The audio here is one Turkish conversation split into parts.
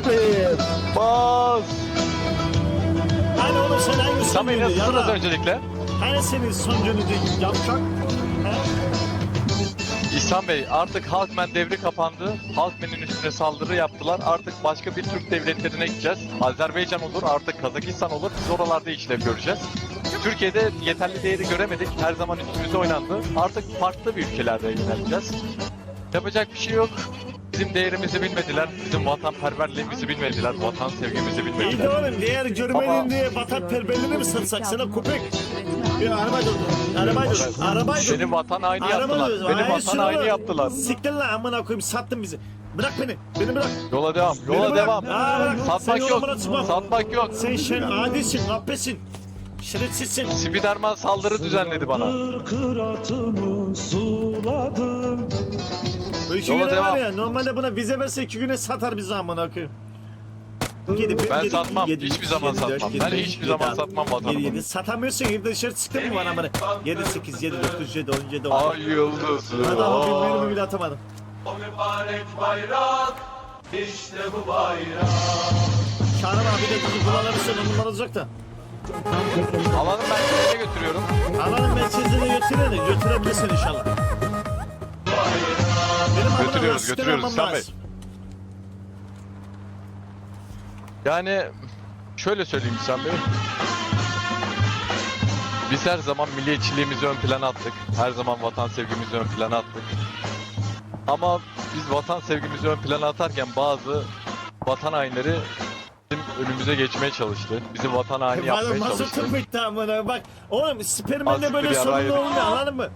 amına koyayım. Bas. Hani onun senaryosu Tabii ne sıfırız öncelikle. Hani senin sonucunu de yapacak. İhsan Bey artık Halkmen devri kapandı. Halkmen'in üstüne saldırı yaptılar. Artık başka bir Türk devletlerine gideceğiz. Azerbaycan olur artık Kazakistan olur. Biz oralarda işlev göreceğiz. Türkiye'de yeterli değeri göremedik. Her zaman üstümüze oynandı. Artık farklı bir ülkelerde yöneleceğiz. Yapacak bir şey yok. Bizim değerimizi bilmediler. Bizim vatanperverliğimizi bilmediler. Vatan sevgimizi İyi de bilmediler. oğlum değer görmedin Ama- diye vatanperverliğini mi satsak sana köpek? Bir araba durdu. Araba durdu. Araba durdu. Beni vatan Araba yaptılar. durdu. Beni Hayır, vatan şunu bırak. yaptılar. Siktir lan amına koyayım sattın bizi. Bırak beni. Beni bırak. Yola devam. Yola bırak. devam. Aa, bırak. Satmak Sen yok. çıkma. Satmak yok. Sen şer adisin, kahpesin. Şerefsizsin. Spiderman saldırı düzenledi bana. Kıratımı suladım Bu iki Yola güne var devam. ya normalde buna vize verse iki güne satar bizi amına koyayım. Yedi, Ben satmam. Hiçbir zaman satmam. Ben hiçbir zaman satmam yedi, vatanımı. yedi. Satamıyorsun evde dışarı çıktın mı bana bana? 7, 8, 7, 9, 7, 10, 7, 10. Ay yıldızı. Adamı bilmiyorum bile atamadım. O mübarek bayrak işte bu bayrak Şahan abi de tuzu kullanırsın onlar olacak da. Alanı ben size götürüyorum. Alanın merkezine götürelim, götürebilirsin inşallah. Götürüyoruz, götürüyoruz, İhsan Bey. Yani şöyle söyleyeyim İhsan Bey. Biz her zaman milliyetçiliğimizi ön plana attık. Her zaman vatan sevgimizi ön plana attık. Ama biz vatan sevgimizi ön plana atarken bazı vatan hainleri bizim önümüze geçmeye çalıştı. Bizi vatan haini Bana yapmaya çalıştı. mazotum bitti amına bak. Oğlum Superman'de Azıcık böyle bir yedik. olmuyor anladın mı?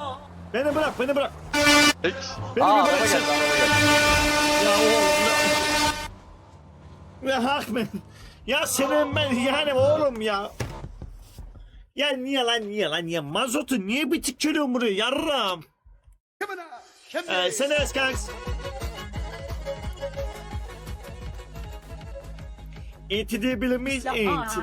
Beni bırak, beni bırak. Peki. Beni Aa, bir araba bıraksın. geldi, araba geldi. Ya oğlum ya. Hakmen. Ya senin ben yani oğlum ya. Ya niye lan niye lan niye? Mazotu niye bitik geliyorsun buraya yarram? Ee, sen de kanks. Eti diye bilir miyiz? Eti.